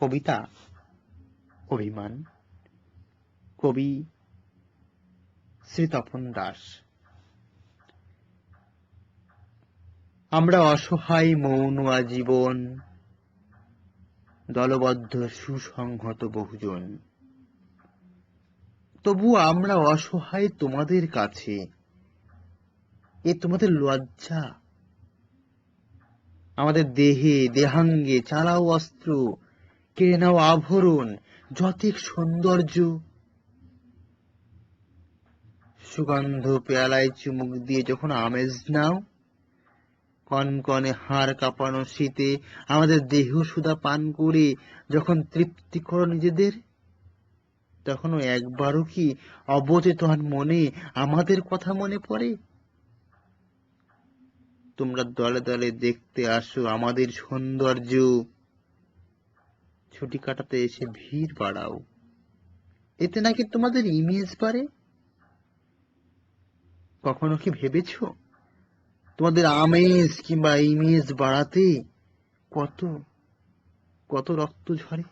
কবিতা, অভিমান, কবি শ্রী তপন দাস। আমরা অসহায় মৌন আজীবন, দলবদ্ধ সুসংহত বহুজন। তবু আমরা অসহায় তোমাদের কাছে, এ তোমাদের লজ্জা। আমাদের দেহে, দেহাঙ্গে চালাও অস্ত্র কেড়ে নাও আভরণ যতেক সৌন্দর্য। সুগন্ধ পেয়ালায় চুমুক দিয়ে যখন আমেজ নাও, কনকনে হাড় কাঁপানো শীতে আমাদের দেহ সুদা পান করে যখন তৃপ্তি করো নিজেদের, তখনও একবারও কি অবচেতন মনে আমাদের কথা মনে পড়ে? তোমরা দলে দলে দেখতে আসো আমাদের সৌন্দর্য। ছুটি কাটাতে এসে ভিড় বাড়াও। এতে নাকি তোমাদের ইমেজ বাড়ে? কখনো কি ভেবেছ? তোমাদের আমেজ কিংবা ইমেজ বাড়াতে কত কত রক্ত ঝরে?